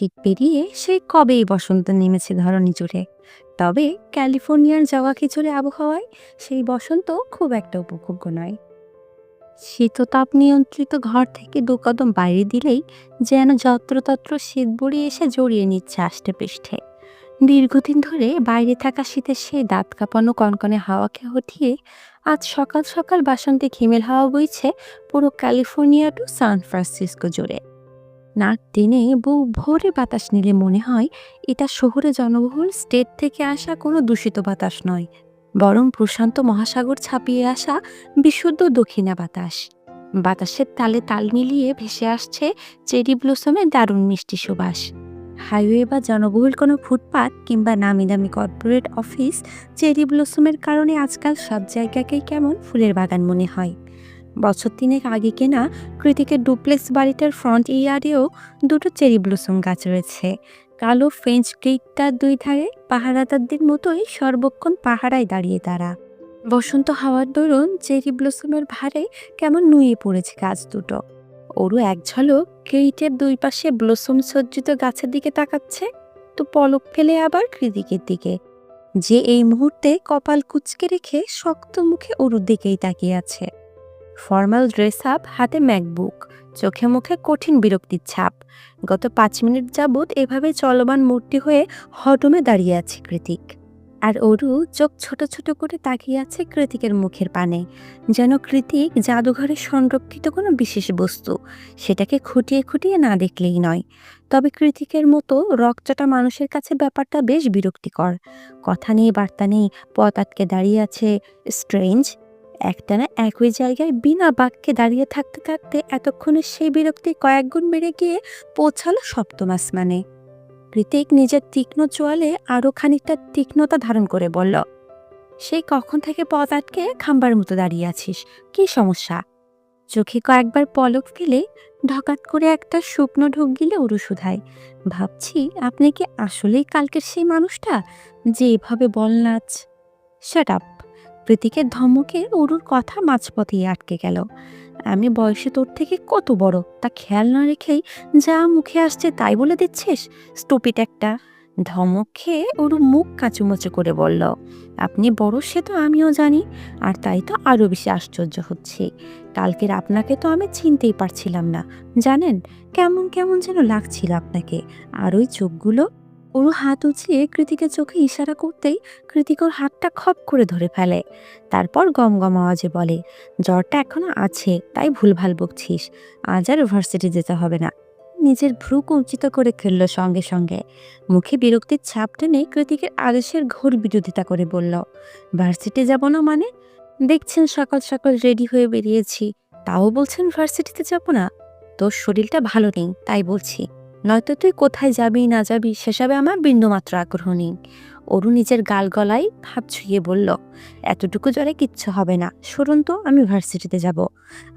শীত পেরিয়ে সেই কবেই বসন্ত নেমেছে ধরনী জুড়ে তবে ক্যালিফোর্নিয়ার জগা খিচুড়ে আবহাওয়ায় সেই বসন্ত খুব একটা উপভোগ্য নয়। শীততাপ নিয়ন্ত্রিত ঘর থেকে দু কদম বাইরে দিলেই যেন যত্রতত্র শীত বুড়ি এসে জড়িয়ে নিচ্ছে আষ্টে পৃষ্ঠে। দীর্ঘদিন ধরে বাইরে থাকা শীতের সেই দাঁত কাঁপানো কনকনে হাওয়াকে হটিয়ে আজ সকাল সকাল বাসন্তে হিমেল হাওয়া বইছে পুরো ক্যালিফোর্নিয়া টু সান ফ্রান্সিসকো জুড়ে নাক টেনে বউ ভোরে বাতাস নিলে মনে হয় এটা শহরে জনবহুল স্টেট থেকে আসা কোনো দূষিত বাতাস নয়, বরং প্রশান্ত মহাসাগর ছাপিয়ে আসা বিশুদ্ধ দক্ষিণা বাতাস। বাতাসের তালে তাল মিলিয়ে ভেসে আসছে চেরি ব্লসমের দারুণ মিষ্টি সুবাস। হাইওয়ে বা জনবহুল কোনো ফুটপাত কিংবা নামি দামি কর্পোরেট অফিস চেরি ব্লসমের কারণে আজকাল সব জায়গাকেই কেমন ফুলের বাগান মনে হয়। বছর তিনেক আগে কেনা কৃতিকের ডুপ্লেক্স বাড়িটার ফ্রন্ট ইয়ার্ডেও দুটো চেরি ব্লসম গাছ রয়েছে। কালো ফ্রেঞ্চ ক্রিকটার দুই ধারে, পাহারাদারদের মতোই সর্বক্ষণ পাহারায় দাঁড়িয়ে তারা। বসন্ত হাওয়ার দরুন চেরি ব্লসমের ভারে কেমন নুয়ে পড়েছে গাছ দুটো। ওরও এক ঝলক কেইটের দুই পাশে ব্লসম সজ্জিত গাছের দিকে তাকাচ্ছে, তো পলক ফেলে আবার কৃতিকের দিকে। যে এই মুহূর্তে কপাল কুচকে রেখে শক্ত মুখে ওরুর দিকেই তাকিয়ে আছে। ফর্মাল ড্রেস আপ, হাতে ম্যাকবুক। চোখে মুখে কঠিন বিরক্তির ছাপ। গত পাঁচ মিনিট যাবৎ এভাবে চলমান মূর্তি হয়ে হটমে দাঁড়িয়ে আছে কৃতিক। আর অরু চোখ ছোট ছোট করে তাকিয়ে আছে কৃতিকের মুখের পানে। যেন কৃতিক জাদুঘরে সংরক্ষিত কোনো বিশেষ বস্তু, সেটাকে খুঁটিয়ে খুঁটিয়ে না দেখলেই নয়। তবে কৃতিকের মতো রকচটা মানুষের কাছে ব্যাপারটা বেশ বিরক্তিকর। কথা নেই, বার্তা নেই, পথ আটকে দাঁড়িয়ে আছে স্ট্রেঞ্জ একটানা একই জায়গায় বিনা বাক্যে দাঁড়িয়ে থাকতে থাকতে এতক্ষণে সেই বিরক্তি কয়েকগুণ বেড়ে গিয়ে পৌঁছালো সপ্তম আসমানে। ঋতিক নিজের তীক্ষ্ণ চোয়ালে আরও খানিকটা তীক্ষ্ণতা ধারণ করে বলল সেই কখন থেকে পথ আটকে খাম্বার মতো দাঁড়িয়ে আছিস? কি সমস্যা? চোখে কয়েকবার পলক ফেলে ঢকাত করে একটা শুকনো ঢোক গিলে উরু শুধায়। ভাবছি আপনি কি আসলেই কালকের সেই মানুষটা? যে এভাবে বল নাচ শাট আপ প্রীতিকের ধমকে অরুর কথা মাঝপথেই আটকে গেল। আমি বয়সে তোর থেকে কত বড়? তা খেয়াল না রেখেই যা মুখে আসছে তাই বলে দিচ্ছিস? স্টুপিট একটা। ধমক খেয়ে ওর মুখ কাঁচুমচু করে বলল, আপনি বড়, সে তো আমিও জানি, আর তাই তো আরও বেশি আশ্চর্য হচ্ছে। কালকের আপনাকে তো আমি চিনতেই পারছিলাম না। জানেন, কেমন কেমন যেন লাগছিল আপনাকে। আর ওই চোখগুলো ওর হাত উঁচিয়ে কৃতিকের চোখে ইশারা করতেই কৃতিক ওর হাতটা খপ করে ধরে ফেলে। তারপর গম গম আওয়াজে বলে, জ্বরটা এখনও আছে, তাই ভুলভাল বকছিস। আজ আর ভার্সিটি যেতে হবে না। নিজের ভ্রু কুঞ্চিত করে খেললো সঙ্গে সঙ্গে। মুখে বিরক্তির ছাপ টেনে কৃতিকের আদেশের ঘোর বিরোধিতা করে বলল ভার্সিটি যাব না মানে? দেখছেন সকাল সকাল রেডি হয়ে বেরিয়েছি। তাও বলছেন ভার্সিটিতে যাব না? তোর শরীরটা ভালো নেই, তাই বলছি। নয়তো তুই কোথায় যাবি, না যাবি, সেসবে আমার বিন্দুমাত্র আগ্রহ নেই। অরু নিজের গাল গলায় ভাব ছুঁয়ে বলল, এতটুকু জ্বরে কিচ্ছু হবে না। সরুন তো, আমি ভার্সিটিতে যাব।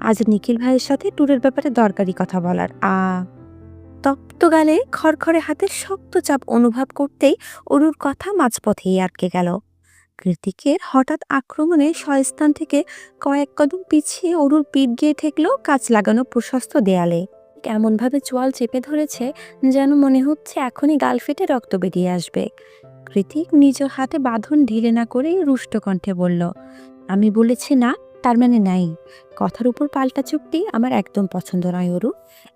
আজ নিখিল ভাইয়ের সাথে ট্যুরের ব্যাপারে দরকারি কথা বলার। আ, তপ্ত গালে খড়খড়ে হাতের শক্ত চাপ অনুভব করতেই অরুর কথা মাঝপথেই আটকে গেল। কৃতিকের হঠাৎ আক্রমণে স্বস্থান থেকে কয়েক কদম পিছিয়ে অরুর পিঠ গিয়ে ঠেকলো, কাজ লাগানো প্রশস্ত দেয়ালে। এমনভাবে চোয়াল চেপে ধরেছে যেন মনে হচ্ছে এখনই গাল ফেটে রক্ত বেরিয়ে আসবে। কৃতিক নিজ হাতে বাঁধন ঢিলে না করেই রুষ্ট কণ্ঠে বলল, আমি বলেছি না, তার মানে নাই। কথার উপর পাল্টা চুক্তি আমার একদম পছন্দ নয়, অরু।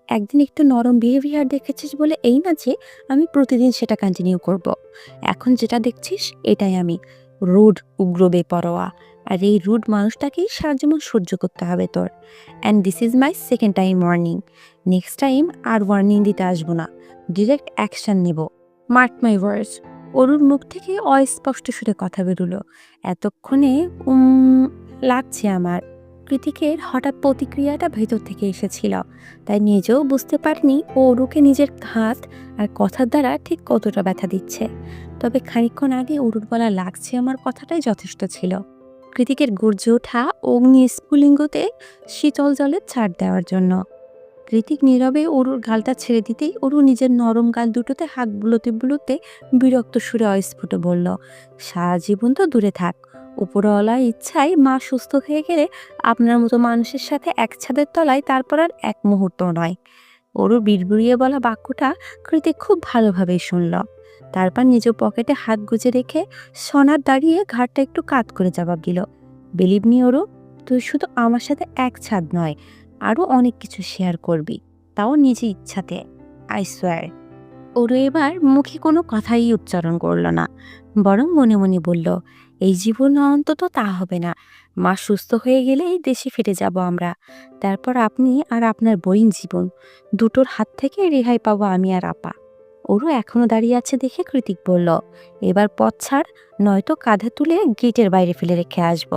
একদিন একটু নরম বিহেভিয়ার দেখেছিস বলে এই না যে আমি প্রতিদিন সেটা কন্টিনিউ করব। এখন যেটা দেখছিস, এটাই আমি। রুড, উগ্র, বেপরোয়া। আর এই রুড মানুষটাকেই সারা জীবন সহ্য করতে হবে তোর। And this is my second time warning next time R warning দিতে আসব না। ডিরেক্ট অ্যাকশন নেব। মার্ক মাই ওয়ার্ডস অরুর মুখ থেকে অস্পষ্ট সুরে কথা বেরোলো। এতক্ষণে উম লাগছে আমার। কৃতিকের হঠাৎ প্রতিক্রিয়াটা ভেতর থেকে এসেছিল। তাই নিজেও বুঝতে পারিনি ও অরুকে নিজের হাত আর কথার দ্বারা ঠিক কতটা ব্যথা দিচ্ছে। তবে খানিকক্ষণ আগে অরুর বলা লাগছে আমার কথাটাই যথেষ্ট ছিল। কৃতিকের গর্জে ওঠা অগ্নি স্ফুলিঙ্গতে শীতল জলের ছাড় দেওয়ার জন্য। কৃতিক নীরবে অরুর গালটা ছেড়ে দিতেই অরু নিজের নরম গাল দুটোতে, হাত বুলোতে বুলোতে বিরক্ত সুরে অস্ফুট বলল, সারা জীবন তো দূরে থাক। উপরওয়ালার ইচ্ছায় মা সুস্থ হয়ে গেলে আপনার মতো মানুষের সাথে এক ছাদের তলায় তারপর আর এক মুহূর্ত নয়। ওরও বিড়বিড়িয়ে বলা বাক্যটা কৃতিক খুব ভালোভাবেই শুনল। তারপর নিজ পকেটে হাত গুজে রেখে সনার দাঁড়িয়ে ঘাটটা একটু কাত করে জবাব দিল, বিলিভ মি ওরু তুই শুধু আমার সাথে এক ছাদ নয় আরও অনেক কিছু শেয়ার করবি, তাও নিজে ইচ্ছাতে আই সোয়ার ওরু এবার মুখে কোনো কথাই উচ্চারণ করল না, বরং মনে মনে বলল, এই জীবন অন্তত তা হবে না। মা সুস্থ হয়ে গেলেই দেশে ফিরে যাব আমরা। তারপর আপনি আর আপনার বইন জীবন, দুটোর হাত থেকে রেহাই পাবো আমি আর আপা। ওরও এখনও দাঁড়িয়ে আছে দেখে কৃতিক বলল, এবার পথ ছাড়, নয়তো কাঁধে তুলে গেটের বাইরে ফেলে রেখে আসব।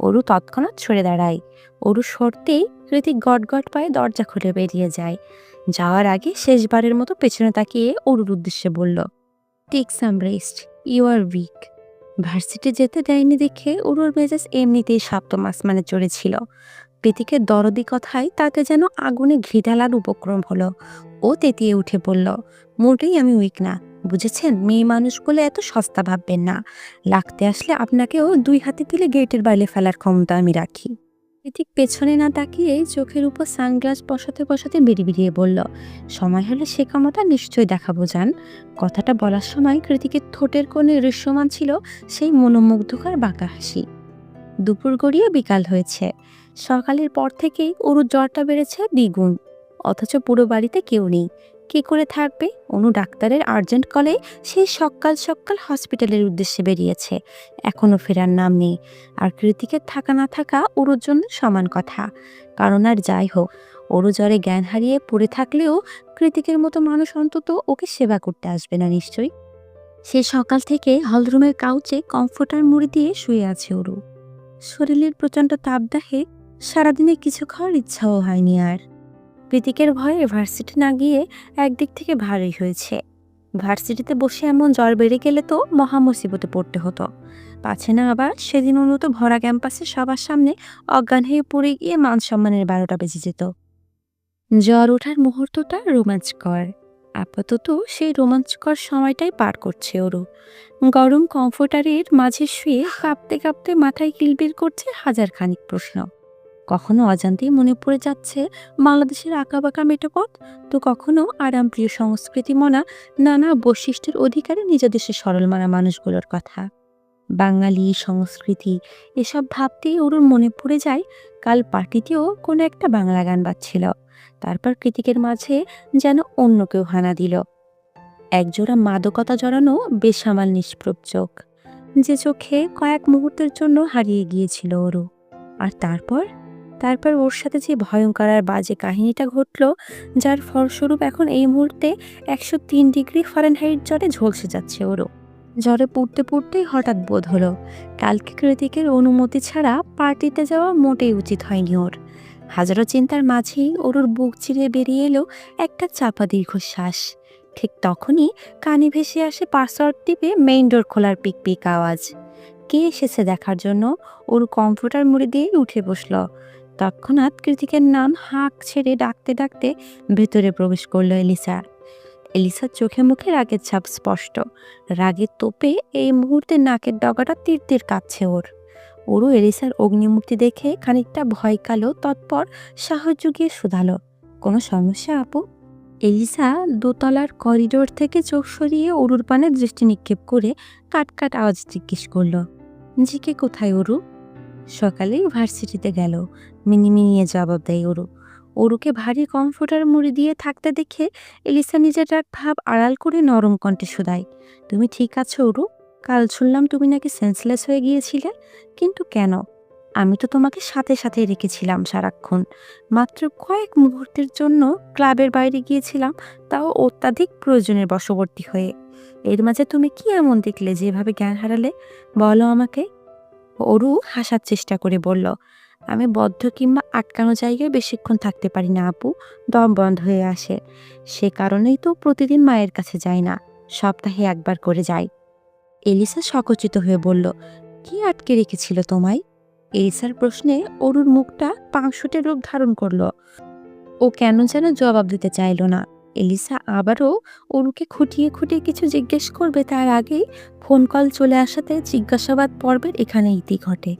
ওরু তৎক্ষণাৎ সরে দাঁড়ায়। অরু সরতেই কৃতিক গট গট পায়ে দরজা খুলে বেরিয়ে যায়। যাওয়ার আগে শেষবারের মতো পেছনে তাকিয়ে অরুর উদ্দেশ্যে বলল take some rest you are weak varsity যেতে দেয়নি দেখে ওরুর মেজাজ এমনিতেই সপ্তম আসমানে চড়েছিল প্রীতিকের দরদি কথায় তাতে যেন আগুনে ঘি ঢালার উপক্রম হলো। ও তেতিয়ে উঠে পড়ল মোটেই আমি উইক না। বুঝেছেন? মেয়ে মানুষ বলে এত সস্তা ভাববেন না। লাগতে আসলে আপনাকেও দুই হাতে তুলে গেটের বাইরে ফেলার ক্ষমতা আমি রাখি। ঠিক পেছনে না তাকিয়ে চোখের উপর সানগ্লাস বসাতে বসাতে বেরিয়ে বেরিয়ে বলল, সময় হলে সে ক্ষমতা নিশ্চয়ই দেখাবো যান কথাটা বলার সময় কৃতিকের ঠোঁটের কোণে দৃশ্যমান ছিল সেই মনোমুগ্ধকর বাঁকা হাসি। দুপুর গড়িয়ে বিকাল হয়েছে। সকালের পর থেকেই ওরুর জ্বরটা বেড়েছে দ্বিগুণ। অথচ পুরো বাড়িতে কেউ নেই। কি করে থাকবে? অনু ডাক্তারের আর্জেন্ট কলে সে সকাল সকাল হসপিটালের উদ্দেশ্যে বেরিয়েছে। এখনও ফেরার নাম নেই। আর কৃতিকের থাকা না থাকা ওরুর জন্য সমান কথা। কারণ আর যাই হোক, ওরু জ্বরে জ্ঞান হারিয়ে পড়ে থাকলেও কৃতিকের মতো মানুষ অন্তত ওকে সেবা করতে আসবে না নিশ্চয়ই। সে সকাল থেকে হলরুমের কাউচে কমফোর্টার মুড়ি দিয়ে শুয়ে আছে ওরু। শরীরের প্রচণ্ড তাপদাহে সারাদিনে কিছু খাওয়ার ইচ্ছাও হয়নি আর। প্রীতিকের ভয়ে ভার্সিটি না গিয়ে একদিক থেকে ভারী হয়েছে। ভার্সিটিতে বসে এমন জ্বর বেড়ে গেলে তো মহা মুসিবতে পড়তে হতো। পাছে না আবার সেদিন অনুত ভরা ক্যাম্পাসে সবার সামনে অজ্ঞান হয়ে পড়ে গিয়ে মান সম্মানের বারোটা বেজে যেত। জ্বর ওঠার মুহূর্তটা রোমাঞ্চকর। আপাতত সেই রোমাঞ্চকর সময়টাই পার করছে ওরু। গরম কমফোর্টারের মাঝে শুয়ে কাঁপতে কাঁপতে মাথায় কিলবিল করছে হাজার খানিক প্রশ্ন। কখনো অজান্তেই মনে পড়ে যাচ্ছে বাংলাদেশের আঁকাবাঁকা মেটোপথ, তো কখনো আরামপ্রিয় সংস্কৃতি মনা, নানা বৈশিষ্ট্যের অধিকারে নিজ দেশের সরল মানা মানুষগুলোর কথা। বাঙালি সংস্কৃতি, এসব ভাবতেই ওর মনে পড়ে যায়, কাল পার্টিতেও কোনো একটা বাংলা গান বাজছিল। তারপর কৃতিকের মাঝে যেন অন্য কেউ হানা দিল। একজোড়া মাদকতা জড়ানো বেসামাল নিষ্প্রভ চোখ। যে চোখে কয়েক মুহূর্তের জন্য হারিয়ে গিয়েছিল ওরও আর তারপর? তারপর ওর সাথে যে ভয়ঙ্কর আর বাজে কাহিনীটা ঘটল, যার ফলস্বরূপ এখন এই মুহূর্তে একশো তিন ডিগ্রি ফরেনহাইট জ্বরে ঝলসে যাচ্ছে ওরও। জ্বরে পড়তে পড়তেই হঠাৎ বোধ হলো, কালকে কৃতিকের অনুমতি ছাড়া পার্টিতে যাওয়া মোটেই উচিত হয়নি ওর। হাজারো চিন্তার মাঝেই ওর বুক চিরে বেরিয়ে এলো একটা চাপা দীর্ঘশ্বাস। ঠিক তখনই কানে ভেসে আসে পাসওয়ার্ড টিপে মেইন ডোর খোলার পিক পিক আওয়াজ। কে এসেছে দেখার জন্য? ওর কম্পিউটার মুড়ে দিয়ে উঠে বসল। তৎক্ষণাৎ কৃতিকের নাম হাঁক ছেড়ে ডাকতে ডাকতে ভেতরে প্রবেশ করল এলিসা। এলিসার চোখে মুখে রাগের ছাপ স্পষ্ট। রাগের তোপে এই মুহূর্তে নাকের ডগাটা তীর তীর কাঁপছে ওর। ওরও এলিসার অগ্নিমূর্তি দেখে খানিকটা ভয় কালো, তৎপর সাহায্য গিয়ে শুধালো। কোনো সমস্যা, আপু? এলিসা দোতলার করিডোর থেকে চোখ সরিয়ে অরুর পানে দৃষ্টি নিক্ষেপ করে কাট কাট আওয়াজ জিজ্ঞেস করল জিকে কোথায়, অরু? সকালেই ভার্সিটিতে গেল। মিনি মিনিমিনিয়ে জবাব দেয় ওরু। ওরুকে ভারী কমফোর্টার মুড়ি দিয়ে থাকতে দেখে এলিসা নিজের রাগ ভাব আড়াল করে নরম কণ্ঠে শোধায়, তুমি ঠিক আছো ওরু? কাল শুনলাম তুমি নাকি সেন্সলেস হয়ে গিয়েছিলে। কিন্তু কেন? আমি তো তোমাকে সাথে সাথে রেখেছিলাম সারাক্ষণ। মাত্র কয়েক মুহূর্তের জন্য ক্লাবের বাইরে গিয়েছিলাম, তাও অত্যাধিক প্রয়োজনের বশবর্তী হয়ে। এর মাঝে তুমি কি এমন দেখলে যেভাবে জ্ঞান হারালে? বলো আমাকে। অরু হাসার চেষ্টা করে বলল, আমি বদ্ধ কিংবা আটকানো জায়গায় বেশিক্ষণ থাকতে পারি না, আপু। দম বন্ধ হয়ে আসে। সে কারণেই তো প্রতিদিন মায়ের কাছে যাই না। সপ্তাহে একবার করে যাই। এলিসা সকচিত হয়ে বলল, কি আটকে রেখেছিল তোমায়? এলিসার প্রশ্নে অরুর মুখটা পাংশুটে রূপ ধারণ করল। ও কেন যেন জবাব দিতে চাইল না। এলিসা আবারও অরুকে খুঁটিয়ে খুঁটিয়ে কিছু জিজ্ঞেস করবে। তার আগেই ফোন কল চলে আসাতে জিজ্ঞাসাবাদ পর্বের এখানে ইতি ঘটে।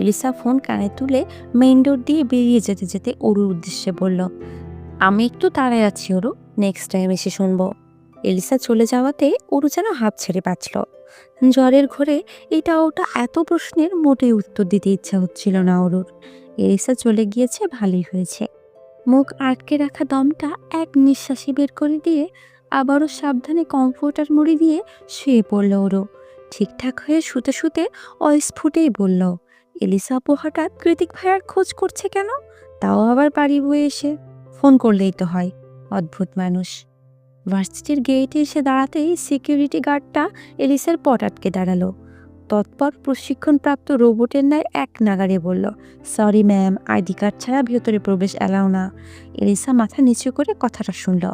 এলিসা ফোন কানে তুলে মেইন ডোর দিয়ে বেরিয়ে যেতে যেতে অরুর উদ্দেশ্যে বলল, আমি একটু তাড়ায় আছি ওরু নেক্সট টাইম এসে শুনব। এলিসা চলে যাওয়াতে ওরু যেন হাত ছেড়ে বাঁচল। জ্বরের ঘরে এটা ওটা এত প্রশ্নের মোটেই উত্তর দিতে ইচ্ছা হচ্ছিল না ওরুর এলিসা চলে গিয়েছে, ভালোই হয়েছে। মুখ আটকে রাখা দমটা এক নিঃশ্বাসে বের করে দিয়ে আবারও সাবধানে কমফোর্টার মুড়ি দিয়ে শুয়ে পড়ল ওরও। ঠিকঠাক হয়ে শুতে শুতে অস্ফুটেই বলল, এলিসা আপু হঠাৎ কৃতিক ভাইয়ার খোঁজ করছে কেন? তাও আবার বাড়ি বয়ে এসে ফোন করলেই তো হয়, অদ্ভুত মানুষ। ভার্সিটির গেটে এসে দাঁড়াতেই সিকিউরিটি গার্ডটা এলিসার পট আটকে দাঁড়াল। তৎপর প্রশিক্ষণপ্রাপ্ত রোবটের ন্যায় এক নাগারে বলল, সরি ম্যাম আইডি কার্ড ছাড়া ভেতরে প্রবেশ এলাও না। এলিসা মাথা নিচু করে কথাটা শুনল।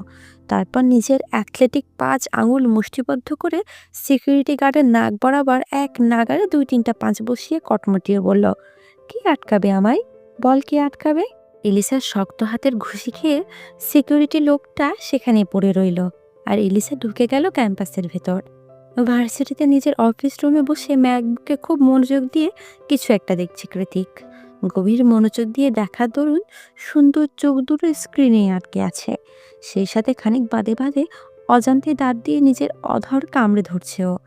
তারপর নিজের অ্যাথলেটিক পাঁচ আঙুল মুষ্টিবদ্ধ করে সিকিউরিটি গার্ডের নাক বরাবর এক নাগারে দুই তিনটা পাঁচ বসিয়ে কটমটিয়ে বলল, কি আটকাবে আমায়? বল কি আটকাবে? এলিসার শক্ত হাতের ঘুষি খেয়ে সিকিউরিটি লোকটা সেখানে পড়ে রইল। আর এলিসা ঢুকে গেল ক্যাম্পাসের ভেতর। ভার্সিটিতে নিজের অফিস রুমে বসে ম্যাকবুকে খুব মনোযোগ দিয়ে কিছু একটা দেখছে কৃতিক। গভীর মনোযোগ দিয়ে দেখার দরুন সুন্দর চোখ দুটো স্ক্রিনে আটকে আছে। সেই সাথে খানিক বাদে বাদে অজান্তে দাঁত দিয়ে নিজের অধর কামড়ে ধরছে ও।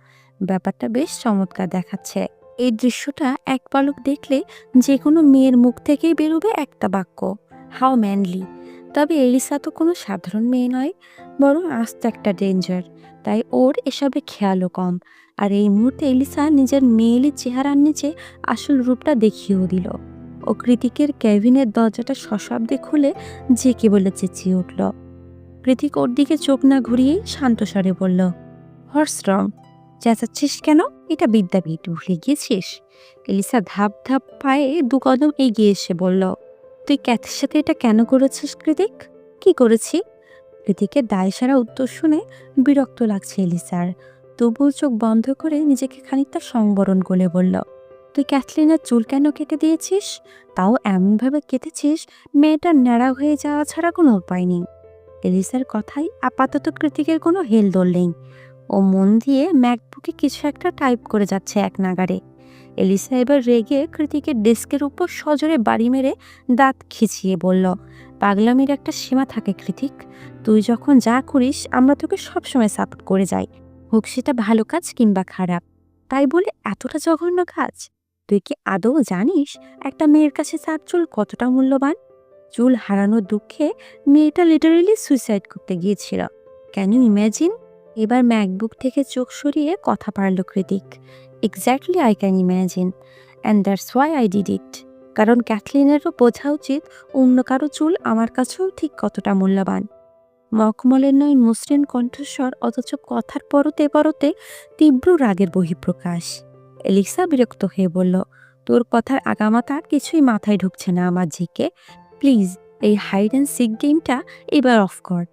ব্যাপারটা বেশ চমৎকার দেখাচ্ছে। এই দৃশ্যটা এক পালক দেখলে যে কোনো মেয়ের মুখ থেকেই বেরোবে একটা বাক্য, হাউ ম্যানলি? তবে এলিসা তো কোনো সাধারণ মেয়ে নয়, বরং আস্ত একটা ডেঞ্জার। তাই ওর এসবে খেয়ালও কম। আর এই মুহূর্তে এলিসা নিজের মেয়েলি চেহারার নিচে আসল রূপটা দেখিয়েও দিল। ও কৃতিকের ক্যাবিনের দরজাটা সশব্দে খুলে জেকে বলে চেঁচিয়ে উঠল। কৃতিক ওর দিকে চোখ না ঘুরিয়েই শান্ত স্বরে বলল হর্স রং, চেঁচাচ্ছিস কেন? এটা বিদ্যাপীঠ, ভুলে গিয়েছিস? এলিসা ধাপ ধাপ পায়ে দু কদম এগিয়ে এসে বলল তুই ক্যাথের সাথে এটা কেন করেছিস, কৃতিক? কি করেছি? কৃতিকের দায় সারা উত্তর শুনে বিরক্ত লাগছে এলিসার। তবুও চোখ বন্ধ করে নিজেকে খানিকটা সংবরণ করে বলল, তুই ক্যাথলিনের চুল কেন কেটে দিয়েছিস? তাও এমনভাবে কেটেছিস মেয়েটা ন্যাড়া হয়ে যাওয়া ছাড়া কোনো উপায় নেই। এলিসার কথাই আপাতত কৃতিকের কোনো হেলদোল নেই। ও মন দিয়ে ম্যাকবুকে কিছু একটা টাইপ করে যাচ্ছে এক নাগারে এলিসা এবার রেগে কৃতিকের ডেস্কের উপর সজোরে বাড়ি মেরে দাঁত খিচিয়ে বলল, পাগলামির একটা সীমা থাকে কৃতিক। তুই যখন যা করিস, আমরা তোকে সবসময় সাপোর্ট করে যাই। হোক সেটা ভালো কাজ কিংবা খারাপ। তাই বলে এতটা জঘন্য কাজ? তুই কি আদৌ জানিস একটা মেয়ের কাছে তার চুল কতটা মূল্যবান? চুল হারানোর দুঃখে মেয়েটা লিটারেলি সুইসাইড করতে গিয়েছিল। ক্যান ইউ ইম্যাজিন এবার ম্যাকবুক থেকে চোখ সরিয়ে কথা পারল Kritik. Exactly I can imagine and that's why I did it কারণ ক্যাথলিনেরও বোঝা উচিত অন্য কারও চুল আমার কাছেও ঠিক কতটা মূল্যবান। মখমলের নয় মসৃণ কণ্ঠস্বর অথচ কথার পরতে পরতে তীব্র রাগের বহিঃপ্রকাশ। এলিসা বিরক্ত হয়ে বলল, তোর কথার আগামাতা কিছুই মাথায় ঢুকছে না আমার ঝিকে। প্লিজ, এই হাইড অ্যান্ড সিক গেমটা এবার অফ কর।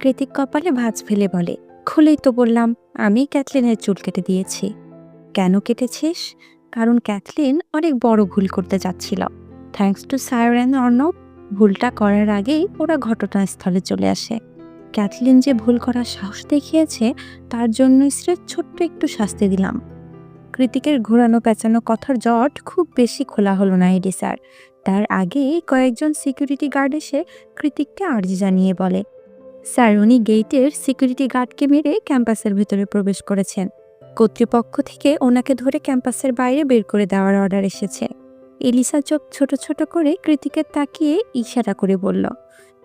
কৃতিক কপালে ভাঁজ ফেলে বলে, খুলেই তো বললাম আমি ক্যাথলিনের চুল কেটে দিয়েছি। কেন কেটেছিস? কারণ ক্যাথলিন অনেক বড় ভুল করতে যাচ্ছিল। Thanks to Sayar and Arnab, ভুলটা করার আগেই ওরা ঘটনাস্থলে চলে আসে। ক্যাথলিন যে ভুল করার সাহস দেখিয়েছে, তার জন্য স্রেফ ছোট্ট একটু শাস্তি দিলাম। কৃতিকের ঘোরানো পেঁচানো কথার জট খুব বেশি খোলা হলো না এডি স্যার। তার আগেই কয়েকজন সিকিউরিটি গার্ড এসে কৃতিককে আর্জি জানিয়ে বলে, স্যার, উনি গেটের সিকিউরিটি গার্ডকে মেরে ক্যাম্পাসের ভেতরে প্রবেশ করেছেন। কর্তৃপক্ষ থেকে ওনাকে ধরে ক্যাম্পাসের বাইরে বের করে দেওয়ার অর্ডার এসেছে। এলিসা চোখ ছোট ছোট করে কৃতিকের তাকিয়ে ইশারা করে বলল,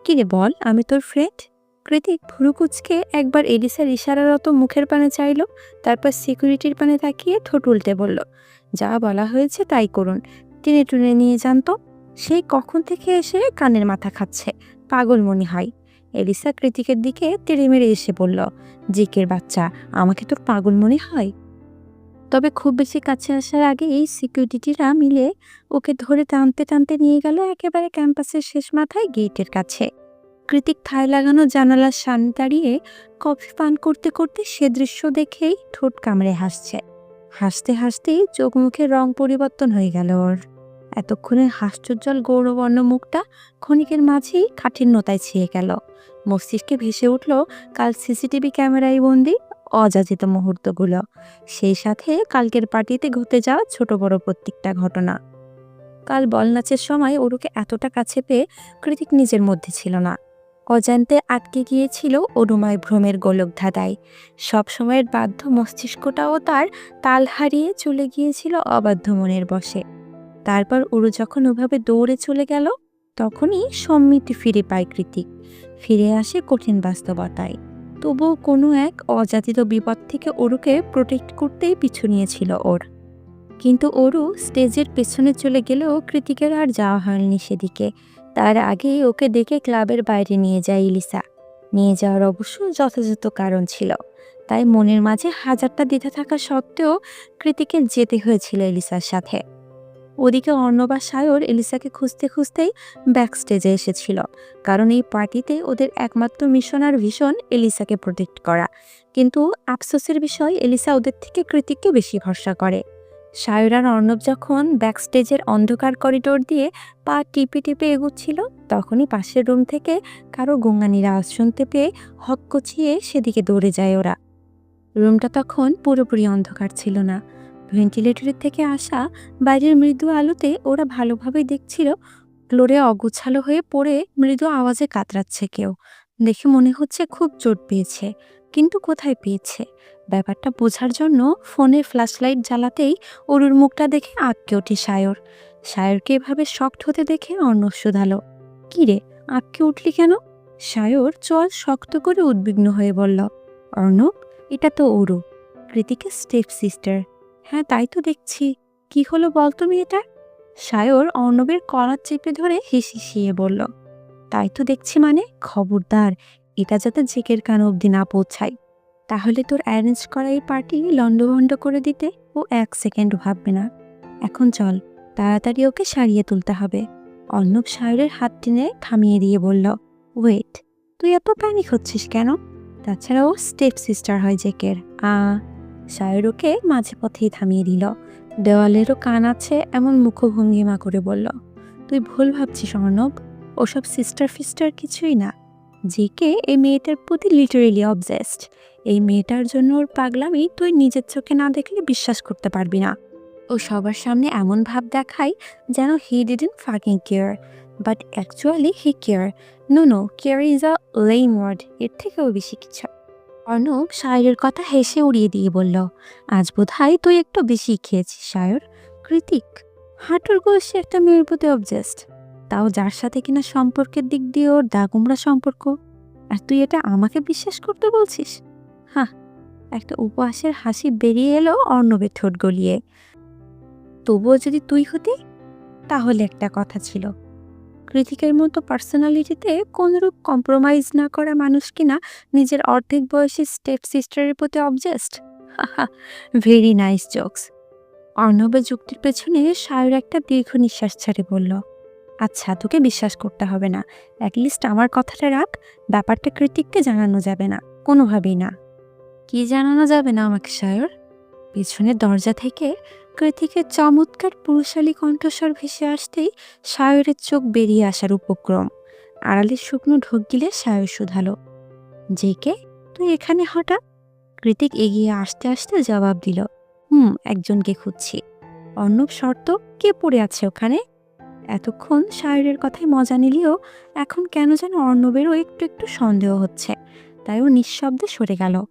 কিরে বল, আমি তোর ফ্রেন্ড কৃতিক ভুরুকুচকে একবার এলিসার ইশারারত মুখের পানে চাইল, তারপর সিকিউরিটির পানে তাকিয়ে ঠোঁট উল্টে বলল, যা বলা হয়েছে তাই করুন। টেনে টুনে নিয়ে যান তো। সেই কখন থেকে এসে কানের মাথা খাচ্ছে? পাগল মনে হয়। এলিসা কৃতিকের দিকে তেড়ে মেরে এসে বলল, জিকের বাচ্চা, আমাকে তোর পাগল মনে হয়? তবে খুব বেশি কাছে আসার আগে এই সিকিউরিটিরা মিলে ওকে ধরে টানতে টানতে নিয়ে গেল একেবারে ক্যাম্পাসের শেষ মাথায় গেটের কাছে। কৃতিক থায় লাগানো জানালার সামনে দাঁড়িয়ে কফি পান করতে করতে সে দৃশ্য দেখেই ঠোঁট কামড়ে হাসছে। হাসতে হাসতেই চোখ মুখের রং পরিবর্তন হয়ে গেল ওর। এতক্ষণের হাস্যোজ্জ্বল গৌরবর্ণ মুখটা ক্ষণিকের মাঝেই কাঠিন্যতায় ছেয়ে গেল। মস্তিষ্কে ভেসে উঠল কাল সিসিটিভি ক্যামেরায় বন্দি অযাচিত মুহূর্তগুলো। সেই সাথে কালকের পার্টিতে ঘটে যাওয়া ছোট বড় প্রত্যেকটা ঘটনা। কাল বল নাচের সময় ওরুকে এতটা কাছে পেয়ে কৃতিক নিজের মধ্যে ছিল না। অজান্তে আটকে গিয়েছিল অরুময় ভ্রমের গোলক ধাঁধায় সবসময়ের বাধ্য মস্তিষ্কটাও তার তাল হারিয়ে চলে গিয়েছিল অবাধ্য মনের বসে। তারপর ওরু যখন ওভাবে দৌড়ে চলে গেল, তখনই সম্মিতি ফিরে পায় কৃতিক। ফিরে আসে কঠিন বাস্তবতায়। তবুও কোনো এক অযাচিত বিপদ থেকে ওরুকে প্রোটেক্ট করতেই পিছু নিয়েছিল ওর। কিন্তু ওরু স্টেজের পেছনে চলে গেলেও কৃতিকের আর যাওয়া হয়নি সেদিকে। তার আগেই ওকে ডেকে ক্লাবের বাইরে নিয়ে যায় ইলিসা। নিয়ে যাওয়ার অবশ্য যথাযথ কারণ ছিল। তাই মনের মাঝে হাজারটা দ্বিধা থাকা সত্ত্বেও কৃতিকে যেতে হয়েছিল এলিসার সাথে। ওদিকে অর্ণবা সায়র এলিসাকে খুঁজতে খুঁজতেই ব্যাক স্টেজে এসেছিল, কারণ এই পার্টিতে ওদের একমাত্র মিশন আর ভীষণ এলিসাকে প্রোটেক্ট করা। কিন্তু আফসোসের বিষয়, এলিসা ওদের থেকে কৃতিককে বেশি ভরসা করে। সায়র আর অর্ণব যখন ব্যাক স্টেজের অন্ধকার করিডোর দিয়ে পা টিপে টিপে এগুচ্ছিল, তখনই পাশের রুম থেকে কারও গঙ্গানির আওয়াজ শুনতে পেয়ে হক কচিয়ে সেদিকে দৌড়ে যায় ওরা। রুমটা তখন পুরোপুরি অন্ধকার ছিল না। ভেন্টিলেটরের থেকে আসা বাইরের মৃদু আলোতে ওরা ভালোভাবেই দেখছিল, ফ্লোরে অগোছালো হয়ে পড়ে মৃদু আওয়াজে কাতরাচ্ছে কেউ। দেখে মনে হচ্ছে খুব চোট পেয়েছে, কিন্তু কোথায় পেয়েছে? ব্যাপারটা বোঝার জন্য ফোনে ফ্ল্যাশলাইট জ্বালাতেই অরুর মুখটা দেখে আঁককে ওঠে সায়র। সায়রকে এভাবে শক্ট হতে দেখে অর্ণব শুধালো, কী রে আটকে উঠলি কেন? সায়র চল শক্ত করে উদ্বিগ্ন হয়ে বলল, অর্ণব, এটা তো অরু, কৃতিকের স্টেপ সিস্টার। হ্যাঁ তাই তো দেখছি। কি হলো বল তুমি এটা? সায়র অর্ণবের কলার চেপে ধরে হিসিয়ে বলল, তাই তো দেখছি মানে খবরদার, এটা যাতে জেকের কান অবধি না পৌঁছায়। তাহলে তোর অ্যারেঞ্জ করা এই পার্টি লন্ডভন্ড করে দিতে ও এক সেকেন্ড ভাববে না। এখন চল, তাড়াতাড়ি ওকে সারিয়ে তুলতে হবে। অর্ণব সায়রের হাত টেনে থামিয়ে দিয়ে বলল, ওয়েট, তুই এত প্যানিক হচ্ছিস কেন? তাছাড়া ও স্টেপ সিস্টার হয় জেকের, আ সায়র ওকে মাঝে পথেই থামিয়ে দিল। দেওয়ালেরও কান আছে এমন মুখভঙ্গিমা করে বলল, তুই ভুল ভাবছিস, অর্ণব। ওসব সিস্টার ফিস্টার কিছুই না। জেকে এই মেয়েটার প্রতি লিটারেলি অবজেস্ট এই মেয়েটার জন্য ওর পাগলামি তুই নিজের চোখে না দেখলে বিশ্বাস করতে পারবি না। ও সবার সামনে এমন ভাব দেখায় যেন he didn't fucking care but actually he care no no care is a lame word এর থেকেও বেশি কিছু। অর্ণব সায়রের কথা হেসে উড়িয়ে দিয়ে বলল, আজ বোধ তুই একটু বেশি খেয়েছিস সায়র কৃতিক, হাঁটুর গোষ্ঠী একটা মেয়ের প্রতি অবজেস্ট তাও যার সাথে কিনা সম্পর্কের দিক দিয়ে ওর দাগুমরা সম্পর্ক। আর তুই এটা আমাকে বিশ্বাস করতে বলছিস? হ্যাঁ একটা উপহাসের হাসি বেরিয়ে এলো অর্ণবের ঠোঁট গলিয়ে। তবুও যদি তুই হতি, তাহলে একটা কথা ছিল। কৃতিকের মতো পার্সোনালিটিতে কোনরূপ কম্প্রোমাইজ না করা মানুষ কিনা নিজের অর্ধেক বয়সী স্টেপ সিস্টারের প্রতি অবজেস্ট ভেরি নাইস জোকস অর্ণবের যুক্তির পেছনে সায়র একটা দীর্ঘ নিঃশ্বাস ছাড়ে বলল আচ্ছা তোকে বিশ্বাস করতে হবে না। অ্যাটলিস্ট আমার কথাটা রাখ, ব্যাপারটা কৃতিককে জানানো যাবে না, কোনোভাবেই না। কি জানানো যাবে না আমাকে সায়র? পেছনের দরজা থেকে কৃতিকের চমৎকার পুরুষালী কণ্ঠস্বর ভেসে আসতেই সায়রের চোখ বেরিয়ে আসার উপক্রম। আড়ালে শুকনো ঢোক গিলে সায়র শুধালো। জেকে তুই এখানে হঠাৎ? কৃতিক এগিয়ে আসতে আসতে জবাব দিল, হুম, একজনকে খুঁজছি। অর্ণব শর্ত, কে পড়ে আছে ওখানে? এতক্ষণ সায়রের কথায় মজা নিলেও এখন কেন যেন অর্ণবেরও একটু একটু সন্দেহ হচ্ছে, তাই ও নিঃশব্দে সরে গেল।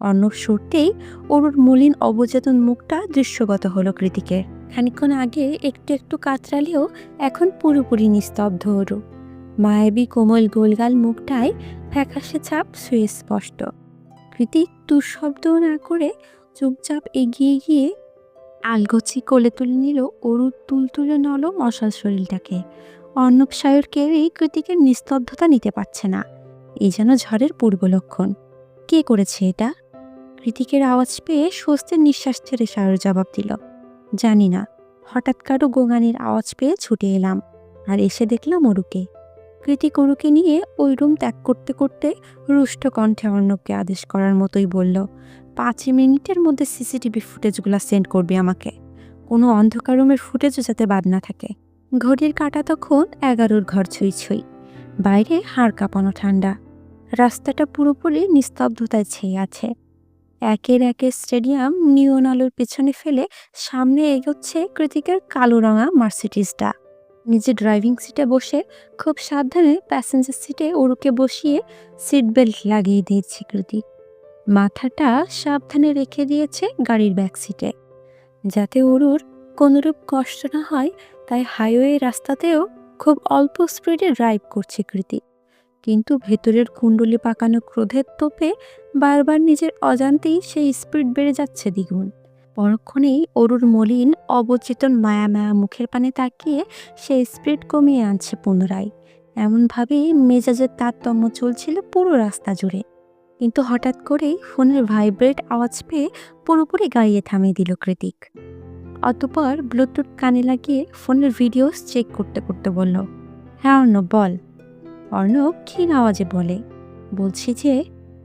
অর্ণব সরতেই অরুর মলিন অবচেতন মুখটা দৃশ্যগত হলো কৃতিকের। খানিক্ষণ আগে একটু একটু কাতরালেও এখন পুরোপুরি নিস্তব্ধ ওরু মায়াবী কোমল গোলগাল মুখটায় ফ্যাকাশে ছাপ সুস্পষ্ট কৃতিক দুঃশব্দ না করে চুপচাপ এগিয়ে গিয়ে আলগোছি কোলে তুলে নিল অরুর তুলতুলে নরম, অসাল শরীরটাকে। অর্ণব সায়রকে এই কৃতিকের নিস্তব্ধতা নিতে পারছে না। এই যেন ঝড়ের পূর্ব লক্ষণ। কে করেছে এটা? কৃতিকের আওয়াজ পেয়ে স্বস্তির নিঃশ্বাস ছেড়ে সায়র জবাব দিল, জানি না। হঠাৎ কারও গোঙানির আওয়াজ পেয়ে ছুটে এলাম আর এসে দেখলাম অরুকে। কৃতিক অরুকে নিয়ে ওই রুম ত্যাগ করতে করতে রুষ্ট কণ্ঠে অর্ণবকে আদেশ করার মতোই বলল, পাঁচ মিনিটের মধ্যে সিসিটিভি ফুটেজগুলো সেন্ড করবে আমাকে। কোনো অন্ধকার রুমের ফুটেজও যাতে বাদ না থাকে। ঘড়ির কাটা তখন এগারোর ঘর ছুঁই ছুঁই। বাইরে হাড় কাঁপানো ঠান্ডা। রাস্তাটা পুরোপুরি নিস্তব্ধতায় ছেয়ে আছে। একের একে স্টেডিয়াম নিয়ন আলোর পেছনে ফেলে সামনে এগোচ্ছে কৃতিকের কালো রঙা মার্সিডিসটা নিজে ড্রাইভিং সিটে বসে খুব সাবধানে প্যাসেঞ্জার সিটে ওরুকে বসিয়ে সিট বেল্ট লাগিয়ে দিয়েছে কৃতি মাথাটা সাবধানে রেখে দিয়েছে গাড়ির ব্যাক সিটে। যাতে ওরুর কোনোরূপ কষ্ট না হয়, তাই হাইওয়ে রাস্তাতেও খুব অল্প স্পিডে ড্রাইভ করছে কৃতি কিন্তু ভেতরের কুণ্ডলি পাকানো ক্রোধের তোপে বারবার নিজের অজান্তেই সেই স্পিড বেড়ে যাচ্ছে দ্বিগুণ। পরক্ষণেই অরুর মলিন, অবচেতন মায়া মায়া মুখের পানে তাকিয়ে সে স্পিড কমিয়ে আনছে পুনরায়। এমনভাবেই মেজাজের তারতম্য চলছিল পুরো রাস্তা জুড়ে। কিন্তু হঠাৎ করেই ফোনের ভাইব্রেট আওয়াজ পেয়ে পুরোপুরি গাড়িয়ে থামিয়ে দিল কৃতিক। অতপর ব্লুটুথ কানে লাগিয়ে ফোনের ভিডিওস চেক করতে করতে বলল হ্যাঁ অন্য বল। অর্ণব ক্ষীণ আওয়াজে বলে, বলছি যে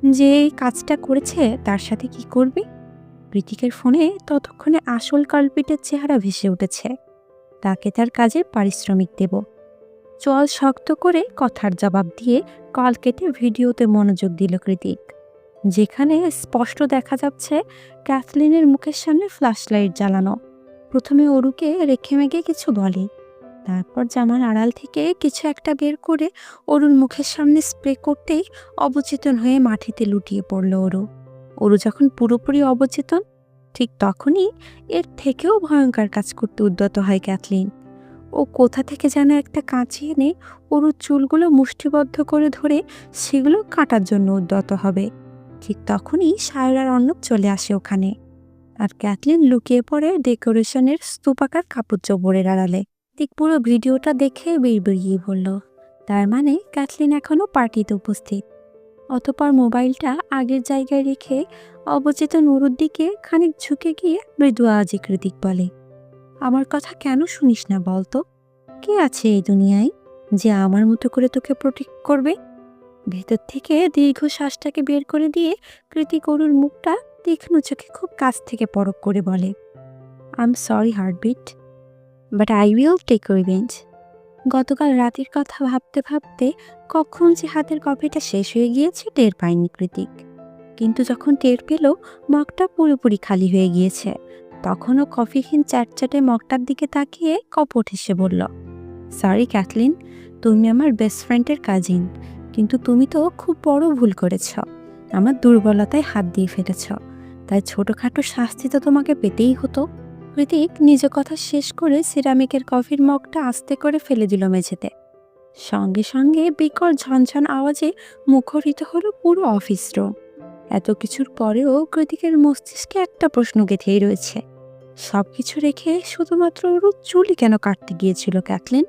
যে কাজটা করেছে তার সাথে কি করবি? কৃতিকের ফোনে ততক্ষণে আসল কালপিটের চেহারা ভেসে উঠেছে। তাকে তার কাজের পারিশ্রমিক দেব। চল শক্ত করে কথার জবাব দিয়ে কল কেটে ভিডিওতে মনোযোগ দিল কৃতিক। যেখানে স্পষ্ট দেখা যাচ্ছে, ক্যাথলিনের মুখের সামনে ফ্ল্যাশ লাইট জ্বালানো। প্রথমে অরুকে রেখে মেগে কিছু বলে। তারপর জামার আড়াল থেকে কিছু একটা বের করে অরুর মুখের সামনে স্প্রে করতেই অবচেতন হয়ে মাটিতে লুটিয়ে পড়ল অরু। অরু যখন পুরোপুরি অবচেতন, ঠিক তখনই এর থেকেও ভয়ঙ্কর কাজ করতে উদ্যত হয় ক্যাথলিন। ও কোথা থেকে যেন একটা কাঁচি এনে অরুর চুলগুলো মুষ্টিবদ্ধ করে ধরে সেগুলো কাটার জন্য উদ্যত হবে। ঠিক তখনই সায়রার অর্ণব চলে আসে ওখানে। আর ক্যাথলিন লুকিয়ে পড়ে ডেকোরেশনের স্তূপাকার কাপড় চোপড়ের আড়ালে। ঠিক পুরো ভিডিওটা দেখে বিড়বিড়িয়ে বলল তার মানে ক্যাথলিন এখনও পার্টিতে উপস্থিত। অতপর মোবাইলটা আগের জায়গায় রেখে অবচেতন উরুর দিকে খানিক ঝুঁকে গিয়ে মৃদু আওয়াজে কৃতিক বলে, আমার কথা কেন শুনিস না বলতো কে আছে এই দুনিয়ায় যে আমার মতো করে তোকে প্রোটেক্ট করবে? ভেতর থেকে দীর্ঘ শ্বাসটাকে বের করে দিয়ে কৃতিক অরুর মুখটা তীক্ষ্ণ চোখে খুব কাছ থেকে পরক করে বলে I am sorry heartbeat but I will take revenge গতকাল রাতের কথা ভাবতে ভাবতে কখন যে হাতের কফিটা শেষ হয়ে গিয়েছে টের পায়নি কৃতিক। কিন্তু যখন টের পেল, মগটা পুরোপুরি খালি হয়ে গিয়েছে। তখনও কফিহীন চ্যাটচ্যাটে মগটার দিকে তাকিয়ে কপট হেসে বলল সরি ক্যাথলিন তুমি আমার বেস্ট ফ্রেন্ডের কাজিন কিন্তু তুমি তো খুব বড় ভুল করেছ। আমার দুর্বলতায় হাত দিয়ে ফেলেছ, তাই ছোটোখাটো শাস্তি তো তোমাকে পেতেই হতো। কৃতিক নিজ কথা শেষ করে সিরামিকের কফির মগটা আস্তে করে ফেলে দিল মেঝেতে। সঙ্গে সঙ্গে বিকট ঝনঝন আওয়াজে মুখরিত হলো পুরো অফিস রুম। এত কিছুর পরেও কৃতিকের মস্তিষ্কে একটা প্রশ্ন গেঁথেই রয়েছে। সব কিছু রেখে শুধুমাত্র ওর চুলি কেন কাটতে গিয়েছিল, ক্যাথলিন?